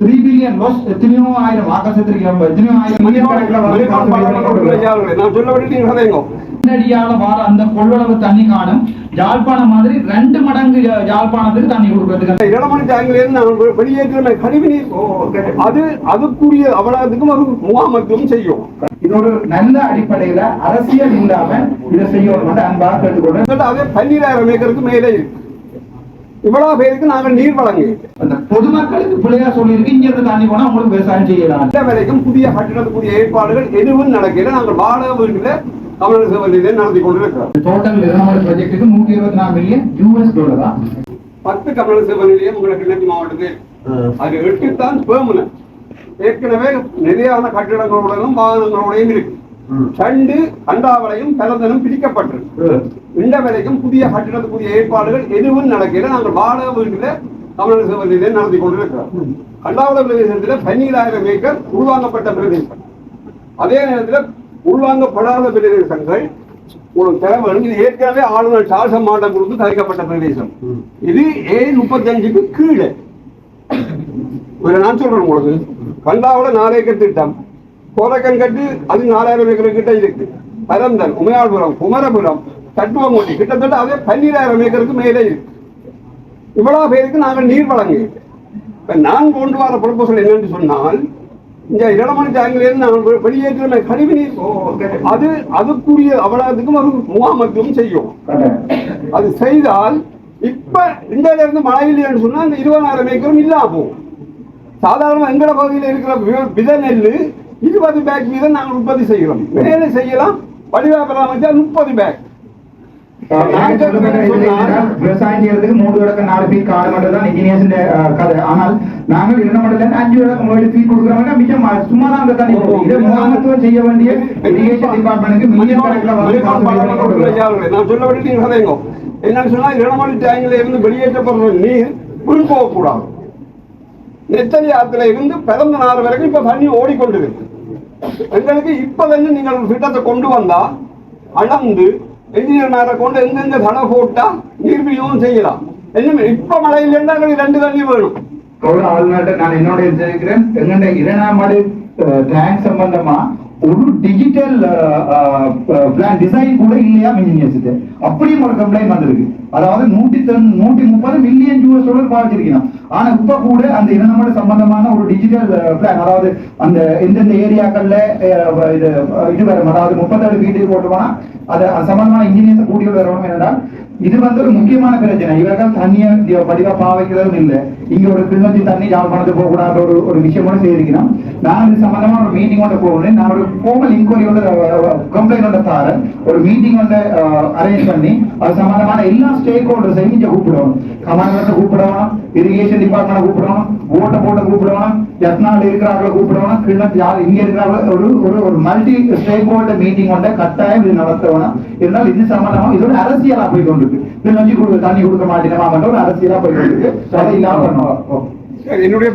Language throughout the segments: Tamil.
த்ரீ பில்லியன் லாஸ் எத்தனையோ ஆயிரம் ஆகாசத்திற்கு எத்தனையோ ஆயிரம். நான் சொல்ல வார அந்த கொள்ளளவு தண்ணி காணும். யாழ்ப்பாணம் மாதிரி ரெண்டு மடங்கு யாழ்ப்பாணத்துக்கு தண்ணி கொடுக்கறதுக்கு. இடமணி டேங்கிலிருந்து நாங்கள் வெளியேற்றுற கழிவு நீர் அது அதுக்குரிய அவ்வளவுக்கும் அது முகாமத்துவம் செய்யும். இது ஒரு நல்ல அடிப்படையில அரசியல் இல்லாம இதை செய்யணும் அன்பாக கேட்டுக்கொண்டு அதனால அதே பன்னிராயிரம் ஏக்கருக்கு மேலே இருக்கு. இவ்வளவு பேருக்கு நாங்கள் நீர் வழங்கு அந்த பொதுமக்களுக்கு பிள்ளையா சொல்லியிருக்கு இங்க இருந்து தண்ணி போனா உங்களுக்கு விவசாயம் செய்யலாம். இந்த வரைக்கும் புதிய கட்டிடத்துக்குரிய ஏற்பாடுகள் எதுவும் நடக்கல. நாங்கள் வாடகை வீட்டுல தமிழக நடத்தி கொண்டிருக்கிறோம். டோட்டல் ப்ராஜெக்ட்டுக்கு நூத்தி இருபத்தி நாலு மில்லியன் யூஎஸ் டாலர் பத்து தமிழக சேவை நிலையம் உங்களுக்கு கிழக்கு மாவட்டத்தில். அது எட்டு தான் பெர்மனன்ட் ஏற்கனவே நிறையான கட்டிடங்களுடனும் வாகனங்களோடையும் இருக்கு. ரெண்டு கண்டாவளையும் பிறந்தனும் பிரிக்கப்பட்டிருக்கு. இந்த வரைக்கும் புதிய கட்டிடத்துக்குரிய ஏற்பாடுகள் எதுவும் நடக்கல. நாங்கள் வாடகை வீட்டுல தமிழக சேவையிலே நடத்தி கொண்டிருக்கிறோம். கண்டாவள பிரதேசத்தில் பன்னிராயிரம் ஏக்கர் உருவாங்கப்பட்ட பிரதேசம். அதே நேரத்தில் உள்வாங்கப்படாத பிரதேசங்கள் ஒரு திறமை இது ஏற்கனவே ஆளுநர் சார்ச மாட்டம் கொடுத்து தவிர்க்கப்பட்ட பிரதேசம். இது ஏ முப்பத்தஞ்சுக்கு கீழே. ஒரு நான் சொல்றேன் உங்களுக்கு. கண்டாவோட நாலு ஏக்கர் திட்டம். கோரக்கன் கட்டு அது நாலாயிரம் ஏக்கர் கிட்ட இருக்கு. பரந்தன் உமையாள்புரம் குமரபுரம் தட்டுவங்கோட்டி. கிட்டத்தட்ட அதே பன்னிராயிரம் ஏக்கருக்கு மேலே இருக்கு. இவ்வளவு பேருக்கு நாங்கள் நீர் வழங்கு இப்ப நான் கொண்டு வர ப்ரொபோசல் என்னன்னு சொன்னால் இந்த இடமணி டேங்கிலிருந்து நாங்கள் வெ- வெளியேற்றுற கழிவு நீர் அது அதுக்குரிய அவ்வளவுக்கும் அது முகாமத்துவம் செய்யும். அது செய்தால் இப்ப இந்தியால இருந்து மழை இல்லைன்னு சொன்னா இந்த இருபதாயிரம் ஏக்கரும் இல்லாம போகும். சாதாரண எங்கட பகுதியில் இருக்கிற வித நெல் இருபது பேக் வீதம் நாங்கள் உற்பத்தி செய்கிறோம். வேலை செய்யலாம் வடிவாபரம் அமைச்சா முப்பது பேக் நாங்க சொல்லப்பட்ட இது என்னன்னா, விவசாயம் செய்யறதுக்கு மூணு விளக்கம் நாலு தான் இன்ஜினியர்ஸ் கதை. ஆனால் நாங்கள் இரண்டு மடல அஞ்சு விளக்கம் ஏழு ஃபீட் கொடுக்குறோம்னா மிச்சம் சும்மா தான் அந்த தண்ணி போகும் இதை முகாமத்துவம் செய்ய வேண்டிய இரிகேஷன் டிபார்ட்மெண்ட்டுக்கு மில்லியன் கணக்கில். நான் சொல்ல கதைங்க என்னன்னு சொன்னா இடமணி டேங்கில இருந்து வெளியேற்றப்படுற நீர் உள் போகக்கூடாது நெத்தலி இருந்து பிறந்த நாள் வரைக்கும் இப்ப தண்ணி ஓடிக்கொண்டிருக்கு. எங்களுக்கு இப்ப வந்து நீங்கள் திட்டத்தை கொண்டு வந்தா அளந்து என்ஜினியர் கொண்டு எங்கெங்க தடை போட்டா நீர் விநியோகம் செய்யலாம் என்ன இப்ப மழை இல்லைன்னா ரெண்டு தண்ணி வேணும் கௌரவ நான் என்னோட இருக்கிறேன் எங்கள்ட இரண்டாம் மழை டேங்க் சம்பந்தமா ஒரு டிஜிட்டல் பிளான் டிசைன் கூட இல்லையா இன்ஜினியர்ஸுக்கு அப்படியும் ஒரு கம்ப்ளைண்ட் வந்திருக்கு. அதாவது நூத்தி தொண்ணூ- நூத்தி முப்பது மில்லியன் யூஎஸ் டாலர் பாதிச்சிருக்கணும் ஆனா இப்ப கூட அந்த இனமோட சம்பந்தமான ஒரு டிஜிட்டல் பிளான் அதாவது அந்த எந்தெந்த ஏரியாக்கள்ல இது இது வரும். அதாவது முப்பத்தேழு வீட்டுக்கு போட்டுவானா அது சம்பந்தமான இன்ஜினியர்ஸ் கூடிய வரணும் என்னென்றால் இது வந்து ஒரு முக்கியமான பிரச்சனை. இவர்கள் தண்ணியை படிவா பதிவா பாவிக்கிறதும் இல்ல. இங்க ஒரு கிண்ணத்தி தண்ணி யாழ்ப்பாணத்துக்கு போக கூடாது ஒரு ஒரு விஷயம் கூட செய்திருக்கிறோம். நான் இது சம்பந்தமா ஒரு மீட்டிங் ஒன்று போகணும். நான் ஒரு ஃபோமல் இன்கொயரி ஒன்று கம்ப்ளைண்ட் ஒன்று தாரேன் ஒரு மீட்டிங் ஒன்று அரேஞ்ச் பண்ணி அது சம்பந்தமான எல்லா ஸ்டேக் ஹோல்டர்ஸையும் இங்கே கூப்பிடுவோம். கமாண்டர்ஸை கூப்பிடணும் இரிகேஷன் டிபார்ட்மெண்ட் கூப்பிடணும் ஓட்ட போட்ட கூப்பிடணும் எத்தனாள் இருக்கிறாங்களோ கூப்பிடணும் கிண்ணத்து யார்? இங்க இருக்கிறாங்களோ ஒரு ஒரு ஒரு மல்டி ஸ்டேக் ஹோல்டர் மீட்டிங் ஒன்றை கட்டாயம் இது நடத்தணும். இருந்தால் இது சம்பந்தமா இது ஒரு அரசியலா போய் கொண்டிருக்கு கிண்ணஞ்சி கொடு தண்ணி கொடுக்க மாட்டேன் ஒரு அரசியலா போய் கொண்டிருக்கு அதை இல்லாம பண்ணுவோம். என்னுடைய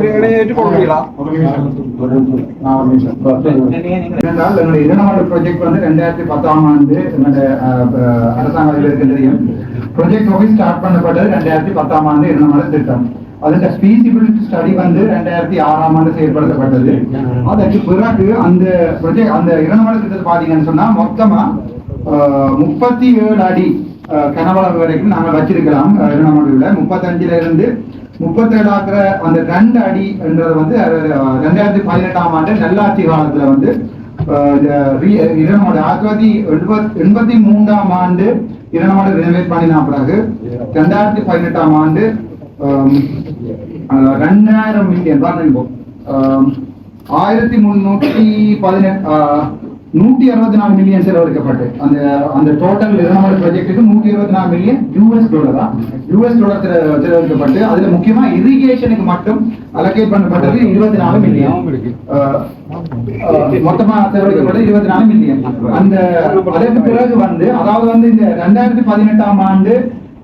ப்ராஜெக்ட் வந்து ரெண்டாயிரத்தி பத்தாம் ஆண்டு தெரியும். ப்ராஜெக்ட் ஆஃபீஸ் ஸ்டார்ட் பண்ணப்பட்டது ரெண்டாயிரத்தி பத்தாம் ஆண்டு இரண்டாவது திட்டம் அதோட ஃபீசிபிலிட்டி ஸ்டடி வந்து ரெண்டாயிரத்தி ஆறாம் ஆண்டு செயல்படுத்தப்பட்டது. அதற்கு பிறகு அந்த ப்ராஜெக்ட் அந்த இரண்டாவது திட்டத்தை பாத்தீங்கன்னு சொன்னா மொத்தமா அஹ், முப்பத்தி ஏழு அடி கனவளவு வரைக்கும் நாங்கள் வச்சிருக்கலாம் அஹ், இரண்டாவது முப்பத்தஞ்சுல இருந்து முப்பத்தேழு ஆக்குற அந்த ரெண்டு அடி என்றது வந்து ரெண்டாயிரத்தி பதினெட்டாம் ஆண்டு நல்லாட்சி காலத்துல வந்து இரநூறு ஆயிரத்தி தொள்ளாயிரத்தி எண்பத் எண்பத்தி மூன்றாம் ஆண்டு இரநூறு ரினோவேட் பண்ணின பிறகு ரெண்டாயிரத்தி பதினெட்டாம் ஆண்டு ரெண்டாயிரம் மில்லியன் பாருங்க ஆயிரத்தி முன்னூற்றி பதினெட்டு நூத்தி அறுபத்தி நாலு மில்லியன் செலவழிக்கப்பட்டு. அந்த அந்த டோட்டல் இரண்டாவது ப்ராஜெக்ட்டுக்கு நூத்தி இருபத்தி நாலு மில்லியன் யூஎஸ் டாலர் தான் யூஎஸ் டாலர் செலவழிக்கப்பட்டு அதுல முக்கியமா இரிகேஷனுக்கு மட்டும் அலோகேட் பண்ணப்பட்டது இருபத்தி நாலு மில்லியன் மொத்தமா செலவழிக்கப்பட்டது இருபத்தி நாலு மில்லியன் அந்த அதற்கு பிறகு வந்து அதாவது வந்து இந்த ரெண்டாயிரத்தி பதினெட்டாம் ஆண்டு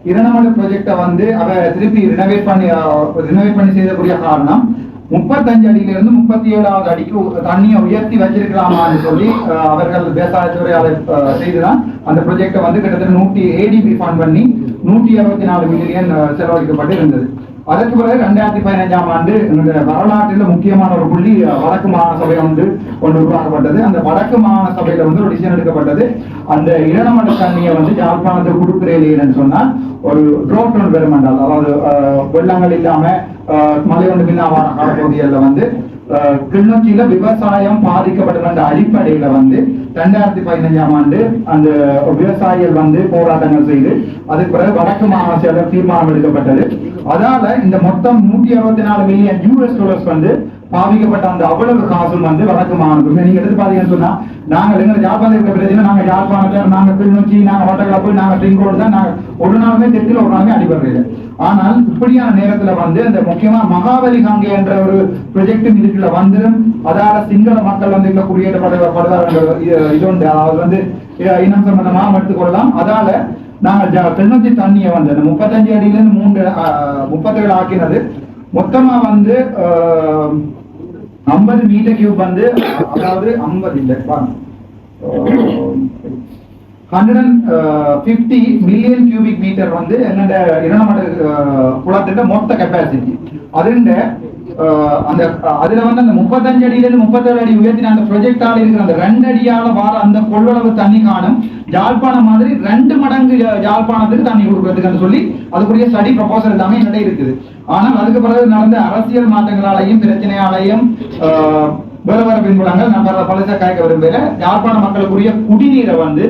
இரண்டாவது ப்ராஜெக்டை வந்து அவ திருப்பி ரினோவேட் பண்ணி ரினோவேட் பண்ணி செய்யக்கூடிய காரணம் முப்பத்தஞ்சு அடியில இருந்து முப்பத்தி ஏழாவது அடிக்கு தண்ணியை உயர்த்தி வச்சிருக்கலாமான்னு சொல்லி அவர்கள் விவசாயத்துறை அதை செய்துதான் அந்த ப்ரொஜெக்டை வந்து கிட்டத்தட்ட நூற்றி ஏடிபி ஃபண்ட் பண்ணி நூற்றி அறுபத்தி நாலு மில்லியன் செலவழிக்கப்பட்டு இருந்தது அதற்கு பிறகு ரெண்டாயிரத்தி பதினஞ்சாம் ஆண்டு என்னுடைய வரலாற்றில் முக்கியமான ஒரு புள்ளி வடக்கு மாகாண சபை வந்து ஒன்று உருவாக்கப்பட்டது. அந்த வடக்கு மாகாண சபையில வந்து ஒரு டிசிஷன் எடுக்கப்பட்டது. அந்த இரணமட தண்ணியை வந்து யாழ்ப்பாணத்துக்கு கொடுக்கிறேன் சொன்னால் ஒரு ட்ரோட் ஒன்று அதாவது வெள்ளங்கள் இல்லாம மலை மழை ஒன்று பின்னாவான காலப்பகுதிகளில் வந்து கிளிநொச்சியில விவசாயம் பாதிக்கப்பட்ட அடிப்படையில வந்து ரெண்டாயிரத்தி பதினஞ்சாம் ஆண்டு அந்த விவசாயிகள் வந்து போராட்டங்கள் செய்து அதுக்கு பிறகு வடக்கு மாகாண தீர்மானம் எடுக்கப்பட்டது. அதால இந்த மொத்தம் நூத்தி அறுபத்தி நாலு மில்லியன் யூஎஸ் டாலர்ஸ் வந்து பாவிக்கப்பட்ட அந்த அவ்வளவு காசும் வந்து வடக்கு மாகாணத்துக்கு நீங்க எடுத்து பாத்தீங்கன்னு சொன்னா நாங்க எங்க யாழ்ப்பாணம் இருக்க பிரச்சனை நாங்க யாழ்ப்பாணத்தை நாங்க கிளிநொச்சி நாங்க வட்டக்கிழப்பு நாங்க ட்ரிங்கோடு தான் நாங்க ஒரு நாளுமே தெற்கில் ஒரு நாளுமே அடிபடுறது ஆனால் இப்படியான நேரத்துல வந்து இந்த முக்கியமா மகாபலி காங்கே என்ற ஒரு ப்ரொஜெக்டும் இதுக்குள்ள வந்துடும் அதால சிங்கள மக்கள் வந்து இதுல குடியேற்றப்படுவார்கள் இது உண்டு. அதாவது வந்து இனம் சம்பந்தமாக எடுத்துக்கொள்ளலாம். அதால நாங்கள் ஜ- தண்ணியை வந்து அந்த முப்பத்தஞ்சு அடியில இருந்து மூன்று முப்பத்தேழு ஆக்கினது. மொத்தமா வந்து ஐம்பது மீட்டர் கியூப் வந்து அதாவது ஐம்பது இல்லை hundred and fifty million cubic metre வந்து என்னோட இரண்டாம் குளத்திட்ட மொத்த கெப்பாசிட்டி அதுண்ட அந்த அதுல வந்து அந்த முப்பத்தஞ்சு அடியிலிருந்து முப்பத்தேழு அடி உயர்த்தின அந்த ப்ரொஜெக்டால இருக்கிற அந்த ரெண்டு அடியால வார அந்த கொள்ளளவு தண்ணி காணும். ஜாழ்ப்பாணம் மாதிரி ரெண்டு மடங்கு ஜாழ்ப்பாணத்துக்கு யாழ்ப்பாணத்துக்கு தண்ணி கொடுக்கறதுக்குன்னு சொல்லி அதுக்குரிய ஸ்டடி ப்ரொபோசல் எல்லாமே என்னடே இருக்குது. ஆனால் அதுக்கு பிறகு நடந்த அரசியல் மாற்றங்களாலையும் பிரச்சனையாலையும் வேறு வேறு பின்புலங்கள் நான் பல பலச காய்க்க விரும்பல. யாழ்ப்பாண மக்களுக்குரிய குடிநீரை வந்து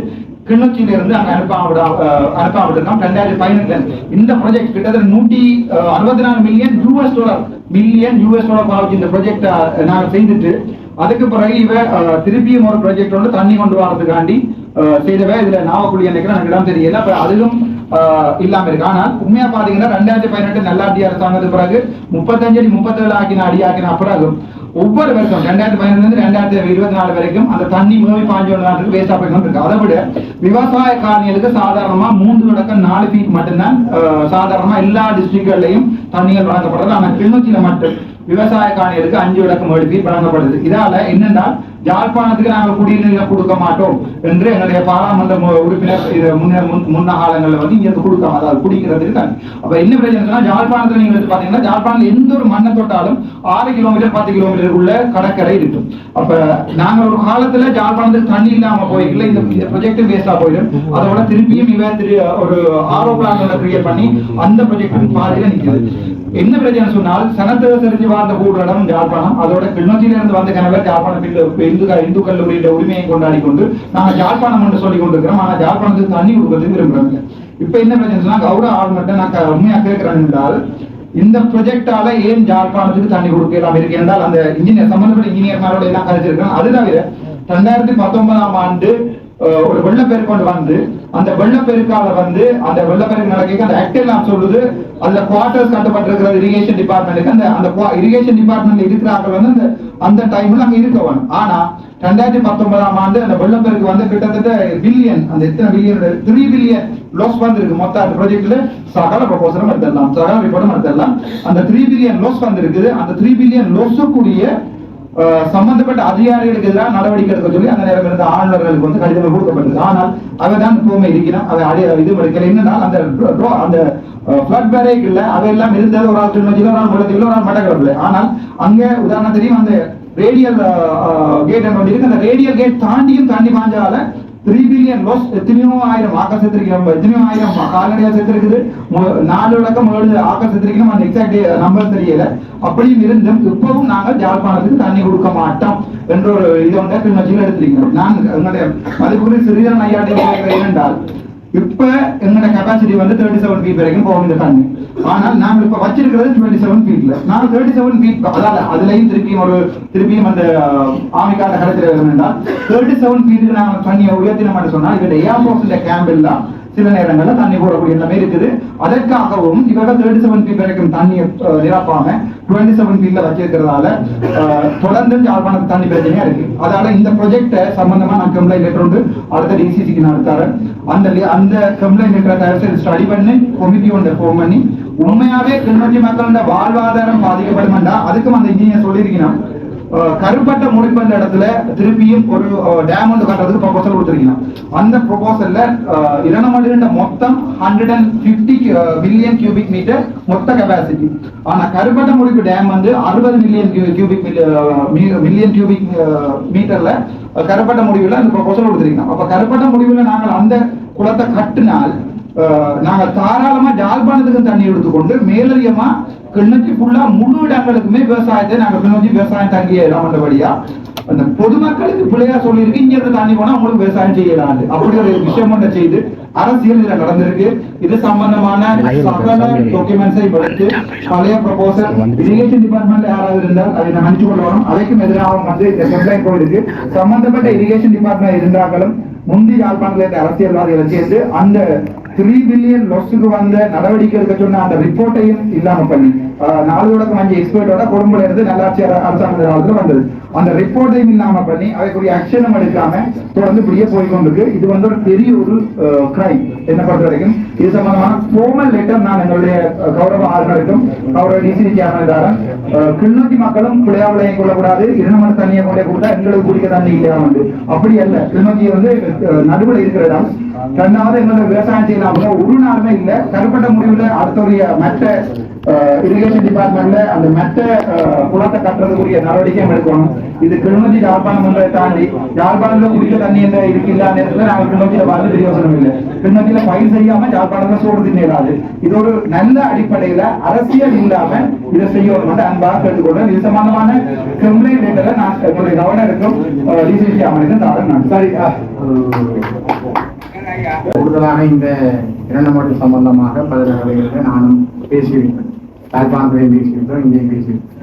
கிளிநொச்சியில இருந்து அங்க அனுப்பாவிட அனுப்பாவிடலாம் ரெண்டாயிரத்தி பதினெட்டுல இந்த ப்ராஜெக்ட் கிட்டத்தட்ட நூற்றி அறுபத்தி நாலு million US dollar million US dollar பாவிச்சு இந்த ப்ராஜெக்ட் நாங்க செய்துட்டு அதுக்கு பிறகு இவ திருப்பியும் ஒரு ப்ராஜெக்ட் வந்து தண்ணி கொண்டு வரதுக்காண்டி செய்தவ இதுல நாவக்குழி நினைக்கிறேன் எனக்கு இடம் தெரியல. அப்ப அதிலும் அஹ், இல்லாம இருக்கு. ஆனால் உண்மையா பாத்தீங்கன்னா ரெண்டாயிரத்தி பதினெட்டு நல்லாட்சி அரசாங்கத்துக்கு பிறகு முப்பத்தஞ்சு அடி முப்பத்தேழு ஆக்கின அடி ஆக்கின அப்புறம் ஒவ்வொரு வருஷம் ரெண்டாயிரத்தி பதினஞ்சு இருந்து ரெண்டாயிரத்தி இருபத்தி நாலு வரைக்கும் அந்த தண்ணி மூவி பாஞ்சு நாட்டுக்கு வேஸ்டா போய்க்கணும் இருக்கு. அதை விட விவசாய காரணிகளுக்கு சாதாரணமா மூன்று தொடக்கம் நாலு ஃபீட் மட்டும்தான் சாதாரணமா எல்லா டிஸ்ட்ரிக்ட்களையும் தண்ணிகள் வழங்கப்படுறது ஆனா கிளிநொச்சியில மட்டும் விவசாய காணிகளுக்கு அஞ்சு விளக்கம் எழுப்பி வழங்கப்படுது. இதால என்னன்னா யாழ்ப்பாணத்துக்கு நாங்கள் குடிநீர் கொடுக்க மாட்டோம் என்று எங்களுடைய பாராளுமன்ற உறுப்பினர் இது முன்ன காலங்களில் வந்து இங்க இருந்து கொடுக்க அதாவது குடிக்கிறதுக்கு தண்ணி அப்ப என்ன பிரச்சனை யாழ்ப்பாணத்தில் நீங்க பாத்தீங்கன்னா யாழ்ப்பாணத்துல எந்த ஒரு மண்ணை தொட்டாலும் ஆறு கிலோமீட்டர் பத்து கிலோமீட்டர் உள்ள கடற்கரை இருக்கும். அப்ப நாங்க ஒரு காலத்துல யாழ்ப்பாணத்தில் தண்ணி இல்லாம போயிருக்கல இந்த ப்ரொஜெக்ட் வேஸ்டா போயிடும். அதோட திருப்பியும் இவன் ஒரு ஆரோ பிளான் கிரியேட் பண்ணி அந்த ப்ரொஜெக்ட் பாதையில நிக்குது. என்ன பிரச்சனை சொன்னால் சனத்தை தெரிஞ்சு வாழ்ந்த கூடுற ஜாழ்ப்பாணம் அதோட கிளிநொச்சியில வந்த கணவர் யாழ்ப்பாணத்தில் இந்து இந்து கல்லூரியில உரிமையை கொண்டாடி கொண்டு நாங்க ஜாழ்ப்பாணம் என்று சொல்லி கொண்டிருக்கிறோம். ஆனா ஜாழ்ப்பாணத்துக்கு தண்ணி கொடுக்கறதுக்கு விரும்புறாங்க இப்ப என்ன பிரச்சனை சொன்னா கௌரவ ஆளுநர்கிட்ட நான் உண்மையா கேட்கிறேன் என்றால் இந்த ப்ரொஜெக்டால ஏன் ஜாழ்ப்பாணத்துக்கு தண்ணி கொடுக்கலாம் இருக்கு? என்றால் அந்த இன்ஜினியர் சம்பந்தப்பட்ட இன்ஜினியர்மாரோட எல்லாம் கழிச்சிருக்கேன் அது தவிர ரெண்டாயிரத்தி பத்தொன்பதாம் ஆண்டு ஒரு வெள்ளப்பெருக்கு கொண்டு வந்து அந்த வெள்ளப்பெருக்கால வந்து அந்த வெள்ளப்பெருக்கு நடக்க அந்த ஆக்ட் எல்லாம் சொல்லுது. அதுல குவார்டர்ஸ் கட்டப்பட்டிருக்கிற இரிகேஷன் டிபார்ட்மெண்ட்டுக்கு அந்த அந்த இரிகேஷன் டிபார்ட்மெண்ட்ல இருக்கிறாங்க வந்து அந்த அந்த டைம்ல அங்க இருக்கவன் ஆனா ரெண்டாயிரத்தி பத்தொன்பதாம் ஆண்டு அந்த வெள்ளப்பெருக்கு வந்து கிட்டத்தட்ட பில்லியன் அந்த எத்தனை பில்லியன் த்ரீ பில்லியன் லாஸ் வந்திருக்கு. மொத்த அந்த ப்ராஜெக்ட்ல சகல ப்ரொபோசலும் எடுத்துடலாம் சகல ரிப்போர்ட்டும் எடுத்துடலாம். அந்த த்ரீ பில்லியன் லாஸ் வந்திருக்குது. அந்த த்ரீ பில்லியன் கூடிய சம்பந்தப்பட்ட அதிகாரிகளுக்கு எதிராக நடவடிக்கை எடுக்க சொல்லி அந்த நேரம் இருந்த ஆளுநர்களுக்கு வந்து கடிதங்கள் கொடுக்கப்பட்டது ஆனால் அவை தான் இப்பவுமே இருக்கிறான். அதை அடி இது எடுக்கல என்னன்னா அந்த அந்த ஃபிளட் பேரேஜ்ல அவையெல்லாம் இருந்தது ஒரு ஆள் திருநெல்வேலியில ஒரு ஆள் மடத்தில் ஒரு ஆள் மட்டக்கிடப்பில்லை ஆனால் அங்கே உதாரணம் தெரியும் அந்த ரேடியல் கேட் ஒன்று இருக்கு. அந்த ரேடியல் கேட் தாண்டியும் தாண்டி பாஞ்சால த்ரீ பில்லியன் லோஸ் எத்தனையோ ஆயிரம் ஆக்க செத்துருக்கிறோம் எத்தனையோ ஆயிரம் கால்நடையா செத்துருக்குது. நாலு விளக்கம் ஏழு ஆக்க செத்துருக்கணும் அந்த எக்ஸாக்ட் நம்பர் தெரியல. அப்படியும் இருந்தும் இப்பவும் நாங்கள் யாழ்ப்பாணத்துக்கு தண்ணி கொடுக்க மாட்டோம் என்ற ஒரு இது ஒன்றை கிளிநொச்சியில் எடுத்திருக்கிறோம் நான் எங்களுடைய மதிப்புக்குரிய சிறிதரன் ஐயாட்டி என்னென்றால் இப்ப எங்களோட கெப்பாசிட்டி வந்து தேர்ட்டி செவன் ஃபீட் வரைக்கும் போகும் இந்த தண்ணி. ஆனால் நாங்க இப்ப வச்சிருக்கிறது டுவெண்ட்டி செவன் ஃபீட்ல நான் தேர்ட்டி செவன் ஃபீட் அதாவது அதுலயும் திருப்பியும் ஒரு திருப்பியும் அந்த ஆமிக்கான கடைசியில் வேணும்னா தேர்ட்டி செவன் ஃபீட்டுக்கு நாங்க தண்ணியை உயர்த்தினோம்னு சொன்னால் இவங்க ஏர் கேம்ப் எல்லாம் சில நேரங்களில் தண்ணி போடக்கூடிய எல்லாமே இருக்குது. அதற்காகவும் இவர்கள் தேர்ட்டி செவன் ஃபீட் வரைக்கும் தண்ணியை நிரப்பாம டுவெண்ட்டி செவன் ஃபீட்ல வச்சிருக்கிறதால அஹ், தொடர்ந்து யாழ்ப்பாணத்துக்கு தண்ணி பிரச்சனையா இருக்கு. அதனால இந்த ப்ரொஜெக்ட சம்பந்தமா நான் கம்ப்ளைண்ட் லெட்டர் உண்டு. அடுத்த டிசிசிக்கு நான் எடுத்தாரன் அந்த அந்த கம்ப்ளைண்ட் லெட்டரை தயவு ஸ்டடி பண்ணி. கமிட்டி ஒன்றை ஃபோன் பண்ணி. உண்மையாவே கிளிநொச்சி மக்களோட வாழ்வாதாரம் பாதிக்கப்படுமெண்டா? அதுக்கும் அந்த இன்ஜினியர் சொல்லியிருக்கணும் கருப்பட்ட முடிப்பந்த இடத்துல திருப்பியும் ஒரு டேம் ஒன்று கட்டுறதுக்கு ப்ரொபோசல் கொடுத்துருக்கீங்க அந்த ப்ரொபோசல்ல இரணமடுகின்ற மொத்தம் hundred and fifty billion cubic metre மொத்த கெப்பாசிட்டி ஆனா கருப்பட்ட முடிப்பு டேம் வந்து அறுபது மில்லியன் கியூபிக் மில்லியன் கியூபிக் மீட்டர்ல கருப்பட்ட முடிவுல அந்த ப்ரொபோசல் கொடுத்துருக்கீங்க அப்ப கருப்பட்ட முடிவுல நாங்கள் அந்த குளத்தை கட்டினால் நாங்கள் தாராளமா ஜாழ்ப்பாணத்துக்கும் தண்ணி எடுத்துக்கொண்டு மேலதிகமாக கிண்ணச்சி ஃபுல்லாக முழு இடங்களுக்குமே விவசாயத்தை நாங்கள் கிண்ணச்சி விவசாயம் தங்கிய இடம் அந்த பொதுமக்களுக்கு பிள்ளையா சொல்லியிருக்கு இங்க இருந்து தண்ணி போனா அவங்களுக்கு விவசாயம் செய்யலாம் அப்படி ஒரு விஷயம் ஒன்றை செய்து அரசியல் இதுல நடந்திருக்கு. இது சம்பந்தமான சகல டாக்குமெண்ட்ஸை வளர்த்து பழைய ப்ரொபோசல் இரிகேஷன் டிபார்ட்மெண்ட் யாராவது இருந்தால் அதை நான் அனுப்பிச்சு கொள்ளணும். அதைக்கும் எதிராக வந்து இந்த கம்ப்ளைண்ட் போயிருக்கு. சம்பந்தப்பட்ட இரிகேஷன் டிபார்ட்மெண்ட் இருந்தாலும் முந்தி யாழ்ப்பாணத்தில் அரசியல்வாதிகளை சேர்ந்து அந்த த்ரீ பில்லியன் லொஸுக்கு வந்த நடவடிக்கை எடுக்க சொன்ன அந்த ரிப்போர்ட்டையும் இல்லாம பண்ணி. நாலு வடக்கு அஞ்சு எக்ஸ்பர்ட்டோட குடும்பல இருந்து நல்லாட்சி அரசாங்க காலத்துல வந்தது. அந்த ரிப்போர்ட்டையும் இல்லாம பண்ணி அதுக்குரிய ஆக்ஷனும் எடுக்காம தொடர்ந்து இப்படியே போய் கொண்டிருக்கு இது வந்து ஒரு பெரிய ஒரு கிரைம் என்ன பொறுத்த வரைக்கும் இது சம்பந்தமான ஃபோர்மல் லெட்டர் நான் எங்களுடைய கௌரவ ஆளுநருக்கும் கௌரவ டிசிபி சேர்மன் கிளிநொச்சி மக்களும் பிள்ளையாவிலையும் கொள்ளக்கூடாது இரண்டு தண்ணியை கொண்டே கொடுத்தா எங்களுக்கு குடிக்க தண்ணி இல்லையா வந்து? அப்படி அல்ல. கிளிநொச்சி வந்து நடுவில் நடுவுல இருக்கிற இடம் ரெண்டாவது எங்களோட விவசாயம் செய்யலாம் ஒரு நாளுமே இல்ல. கருப்பட்ட முடிவுல அடுத்தவரிய மற்ற இரிகேஷன் டிபார்ட்மெண்ட்ல அந்த மற்ற குளத்தை கட்டுறதுக்குரிய நடவடிக்கை எடுக்கணும். இது கிளிநொச்சி யாழ்ப்பாணம் தாண்டி யாழ்ப்பாணத்துல குடிக்க தண்ணி என்ற இருக்கு இல்லாத நேரத்துல நாங்க கிளிநொச்சியில பார்த்து பிரயோசனம் இல்லை. கிளிநொச்சியில பயிர் செய்யாம யாழ்ப்பாணத்துல சோறு தின்னாது இது ஒரு நல்ல அடிப்படையில அரசியல் இல்லாம இதை செய்யணும். அன்பாக இது சம்பந்தமான நான் என்னுடைய கவர்னருக்கும் டிசிசி அமலுக்கும் நான். சரி கூடுதலாக இந்த இரண்டு சம்பந்தமாக பல நானும் பேசியிருக்கேன் யாழ்ப்பாணத்திலையும் பேசியிருக்கோம் இங்கேயும் பேசியிருக்கேன்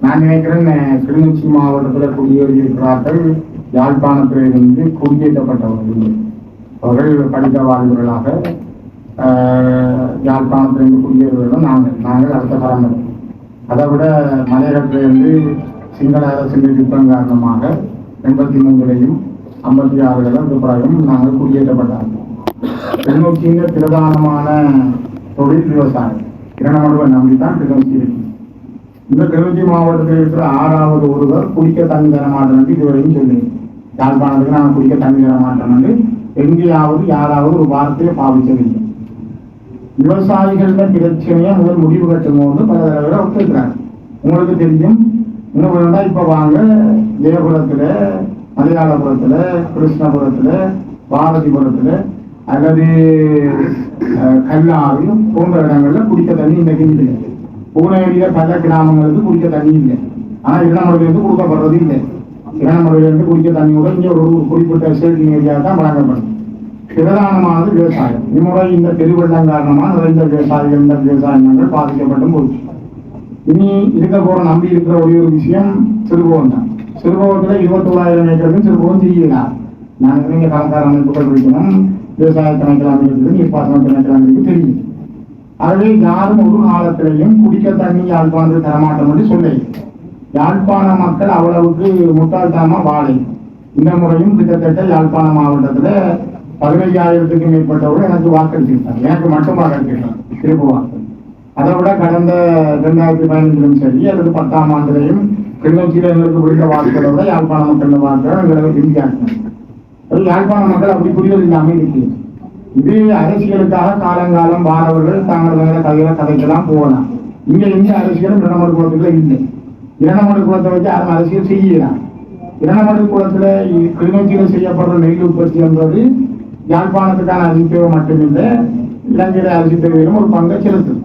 நான் நினைக்கிறேன் கிளிநொச்சி மாவட்டத்தில் குடியேறியிருக்கிறார்கள் யாழ்ப்பாணத்திலிருந்து குடியேற்றப்பட்டவர்கள். அவர்கள் படித்த வாழ்வுகளாக அஹ், யாழ்ப்பாணத்திலிருந்து குடியேறுவதும் நாங்கள் நாங்கள் அடுத்த தலைமுறை. அதை விட மலையகத்திலிருந்து சிங்கள அரசின் யுத்தம் காரணமாக எண்பத்தி மூன்றுலையும் ஐம்பத்தி ஆறுகளும் பிப்ரவரியும் நாங்கள் குடியேற்றப்பட்டாங்க கிளிநொச்சிங்க பிரதானமான தொழில் விவசாயம். இரணமடுவை நம்பித்தான் கிளிநொச்சி இருக்கு இந்த கிளிநொச்சி மாவட்டத்தில் இருக்கிற ஆறாவது ஒருவர் குடிக்க தண்ணி தர மாட்டேன் இதுவரையும் சொல்லி யாழ்ப்பாணத்துக்கு நாங்கள் குடிக்க தண்ணி தர மாட்டோம் எங்கேயாவது யாராவது ஒரு வார்த்தையை பாவிச்சதில்லை. விவசாயிகள பிரச்சனையை முதல் முடிவு கட்டும் பல தடவை ஒத்துக்கிறாங்க. உங்களுக்கு தெரியும் இன்னும் வேண்டா இப்ப வாங்க ஜெயபுரத்தில் மலையாளபுரத்துல கிருஷ்ணபுரத்துல பாரதிபுரத்துல அல்லது அஹ், கல்லாறு போன்ற இடங்கள்ல குடிக்க தண்ணி இன்னைக்கு இல்லை. பூனேரியில பல கிராமங்களுக்கு குடிக்க தண்ணி இல்லை. ஆனா இளமலையிலிருந்து கொடுக்கப்படுறது இல்லை. இளமலையிலிருந்து குடிக்க தண்ணி கூட இங்க ஒரு குறிப்பிட்ட ஸ்டேட்டிங் ஏரியா தான் வழங்கப்படும். பிரதானமானது விவசாயம். இம்முறை இந்த பெருவெள்ளம் காரணமா நிறைந்த விவசாயிகள் இந்த விவசாயம் என்று பாதிக்கப்பட்டும் போச்சு. இனி இருக்க போற நம்பி இருக்கிற ஒரே ஒரு விஷயம் சிறுபோகம் தான். சிறுபோகத்துல இருபத்தோராயிரம் ஏக்கருக்கு சிறுபோகம் செய்யலாம் நாங்க நீங்கள் கணக்கார அமைப்புகள் குறிக்கணும் விவசாய கணக்கில் அமைக்கிறது நீர்ப்பாசன கணக்கில் அமைக்கிறது தெரியும். ஆகவே யாரும் ஒரு காலத்திலையும் குடிக்க தண்ணி யாழ்ப்பாணத்தில் தரமாட்டோம் என்று சொல்லை யாழ்ப்பாண மக்கள் அவ்வளவுக்கு முட்டாள்தனமா வாழை இந்த முறையும் கிட்டத்தட்ட யாழ்ப்பாண மாவட்டத்துல பதினைஞ்சாயிரத்துக்கும் மேற்பட்டவர்கள் எனக்கு வாக்களிச்சிருக்காங்க. எனக்கு மட்டும் வாக்களிச்சிருக்காங்க திருப்பு வாக்கு அதை விட கடந்த ரெண்டாயிரத்தி பதினஞ்சிலும் சரி அல்லது பத்தாம் ஆண்டுலையும் கிளிநொச்சியில எங்களுக்கு பிடித்த வாக்குகளை விட யாழ்ப்பாண மக்கள் வாக்குகள் எங்களுக்கு வித்தியாசம். யாழ்ப்பாண மக்கள் அப்படி புரிதல் இல்லாம இருக்கு. இது அரசியலுக்காக காலங்காலம் வாரவர்கள் தாங்கள் வேற கதையில கதைக்கெல்லாம் போகலாம். இங்க எந்த அரசியலும் இரணமடு குளத்துல இல்லை. இரணமடு குளத்தை வச்சு யாரும் அரசியல் செய்யலாம் இரணமடு குளத்துல இ- செய்யப்படுற நெல் உற்பத்தி என்பது யாழ்ப்பாணத்துக்கான அரிசித்தேவை மட்டுமில்லை இலங்கையில அரிசித்தேவையிலும் ஒரு பங்கை செலுத்தும்.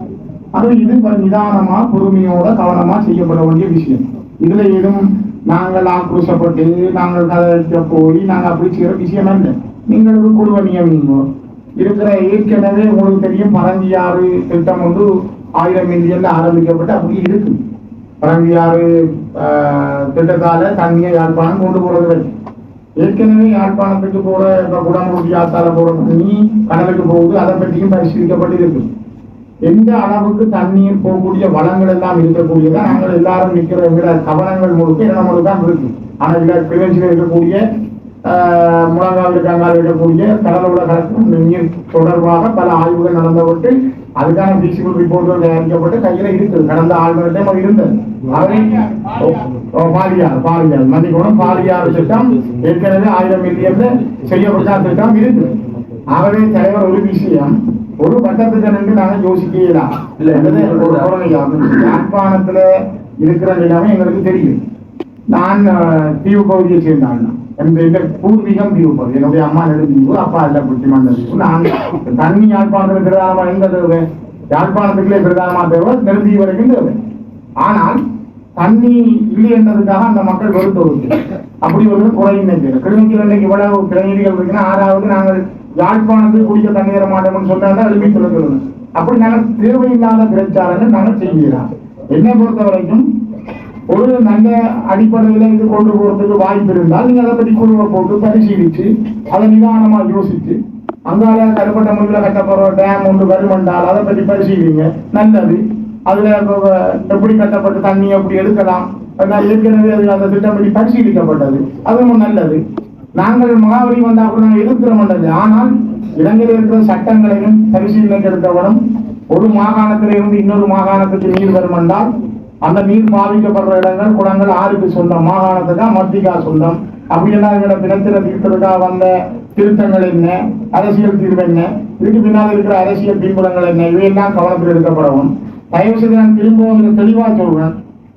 அது இது நிதானமா பொறுமையோட கவனமா செய்யப்பட வேண்டிய விஷயம். இதுல ஏதும் நாங்கள் ஆக்ரோஷப்பட்டு நாங்கள் கதைக்க போய் நாங்கள் அப்படி செய்யற விஷயம் இல்லை நீங்கள் ஒரு குழுவை நியமிங்க இருக்கிற ஏற்கனவே உங்களுக்கு தெரியும் பரஞ்சியாறு திட்டம் வந்து ஆயிரம் மில்லியன்ல ஆரம்பிக்கப்பட்டு அப்படி இருக்கு. பரஞ்சியாறு ஆஹ், திட்டத்தால தண்ணியை யாழ்ப்பாணம் கொண்டு போறது இல்லை ஏற்கனவே யாழ்ப்பாணத்துக்கு போற இப்ப குடமுடி ஆத்தால போற தண்ணி கடலுக்கு போகுது அதை பற்றியும் பரிசீலிக்கப்பட்டிருக்கு. எந்த அளவுக்கு தண்ணீர் போகக்கூடிய வளங்கள் எல்லாம் இருக்கக்கூடியதான் நாங்கள் எல்லாரும் நிற்கிற விட கவனங்கள் முழுக்க இடமொழி தான் இருக்கு. ஆனா இல்ல கிளர்ச்சியில் இருக்கக்கூடிய ஆஹ், முழங்கால் இருக்கக்கூடிய கடலோட கலக்கும் நீர் தொடர்பாக பல ஆய்வுகள் நடந்தவிட்டு அதுக்கான பிசிபிள் ரிப்போர்ட்கள் தயாரிக்கப்பட்டு கையில இருக்குது கடந்த ஆழ்வர்கிட்ட இருந்தது. அதை ஓ, பாலியார் பாலியார். மன்னிக்கணும் பாலியார் திட்டம் ஏற்கனவே ஆயிரம் மில்லியன்ல செய்யப்பட்ட திட்டம் இருக்கு. ஆகவே தலைவர் ஒரு விஷயம். ஒரு பட்டத்துக்கு நின்று நாங்க யோசிக்கலாம். யாழ்ப்பாணத்துல இருக்கிற நிலைமை எங்களுக்கு தெரியும். நான் தீவு பகுதியை சேர்ந்தான் என்னுடைய பூர்வீகம் தீவு என்னுடைய அம்மா நெடுந்தீவு அப்பா இல்ல புத்திமண்ட தீவு நான் தண்ணி யாழ்ப்பாணத்தில் பிரதானமா எங்க தேவை யாழ்ப்பாணத்துக்குள்ளே பிரதானமா தேவை நெடுந்தீவு வரைக்கும் தேவை ஆனால் தண்ணி இல்லை என்றதுக்காக அந்த மக்கள் வெறுத்தொருக்கு அப்படி ஒரு குறை கிழமைக்கு கிளிநொச்சியில் இன்னைக்கு இவ்வளவு கிளைஞர்கள் இருக்குன்னா ஆறாவது நாங்கள் யாழ்ப்பாணத்தில் குடிக்க தண்ணி தர மாட்டோம்னு சொன்னா எழுப்பி சொல்லணும் அப்படி நாங்கள் தேவையில்லாத பிரச்சாரங்கள் நாங்கள் செய்கிறோம். என்னை பொறுத்த வரைக்கும் ஒரு நல்ல அடிப்படையில இது கொண்டு போறதுக்கு வாய்ப்பு இருந்தால் நீங்க அதை பற்றி குழுவை போட்டு பரிசீலிச்சு அதை நிதானமா யோசிச்சு அங்கால கருப்பட்ட முறையில் கட்டப்படுற டேம் ஒன்று வருமென்றால் அதை பற்றி பரிசீலிங்க. நல்லது. அதுல எப்படி கட்டப்பட்டு தண்ணி அப்படி எடுக்கலாம்? ஏற்கனவே அது அந்த திட்டம் பற்றி பரிசீலிக்கப்பட்டது. அதுவும் நல்லது. நாங்கள் மகாபலி வந்தா கூட நாங்கள் எதிர்க்கிறோம்ன்றது ஆனால் இலங்கையில் இருக்கிற சட்டங்களையும் பரிசீலனைக்கு எடுத்தவனும் ஒரு மாகாணத்திலிருந்து இன்னொரு மாகாணத்துக்கு நீர் வரும் என்றால் அந்த நீர் பாதிக்கப்படுற இடங்கள் குளங்கள் ஆறுக்கு சொந்தம் மாகாணத்துக்கா மத்திக்கா சொந்தம். அப்படின்னா எங்களோட தினத்தில தீர்த்ததுக்காக வந்த திருத்தங்கள் என்ன? அரசியல் தீர்வு என்ன? இதுக்கு பின்னால் இருக்கிற அரசியல் பின்புலங்கள் என்ன? இவையெல்லாம் கவனத்தில் எடுக்கப்படவும். தயவு செய்து நான் திரும்பவும் உங்களுக்கு தெளிவா சொல்றேன்.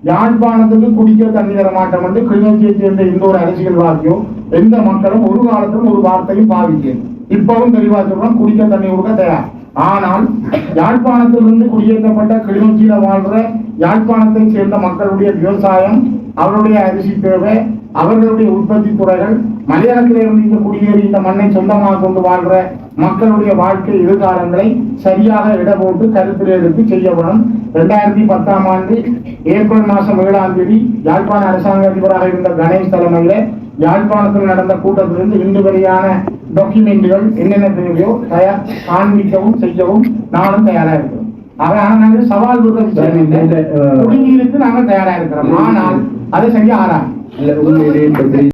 யாழ்ப்பாணத்துக்கு குடிக்க தண்ணி தர மாட்டோம் என்று கிளிநொச்சியை சேர்ந்த எந்த ஒரு அரசியல்வாதியும் எந்த மக்களும் ஒரு காலத்திலும் ஒரு வார்த்தையும் பாதிக்கும் இப்பவும் தெளிவா சொல்றோம் குடிக்க தண்ணி கொடுக்க தயார். ஆனால் யாழ்ப்பாணத்திலிருந்து குடியேற்றப்பட்ட கிளிநொச்சியில் வாழ்ற யாழ்ப்பாணத்தை சேர்ந்த மக்களுடைய விவசாயம் அவருடைய அரிசி தேவை அவர்களுடைய உற்பத்தி துறைகள் மலையாளத்திலிருந்து இருந்து குடியேறி இந்த மண்ணை சொந்தமாக கொண்டு வாழ்ற மக்களுடைய வாழ்க்கை எதிர்காலங்களை சரியாக இட போட்டு கருத்தில் எடுத்து செய்யப்படும் இரண்டாயிரத்தி பத்தாம் ஆண்டு ஏப்ரல் மாசம் ஏழாம் தேதி யாழ்ப்பாண அரசாங்க அதிபராக இருந்த கணேஷ் தலைமையில் யாழ்ப்பாணத்தில் நடந்த கூட்டத்திலிருந்து இன்று வரையான டாக்குமெண்ட்டுகள் என்னென்ன தேவையோ தயார் காண்பிக்கவும் செய்யவும் நானும் தயாரா இருக்கிறோம். ஆக ஆனா நாங்கள் சவால் விடுற விஷயம் இல்லை நாங்கள் தயாரா இருக்கிறோம். ஆனால் அதை உண்மையிலேயே இந்த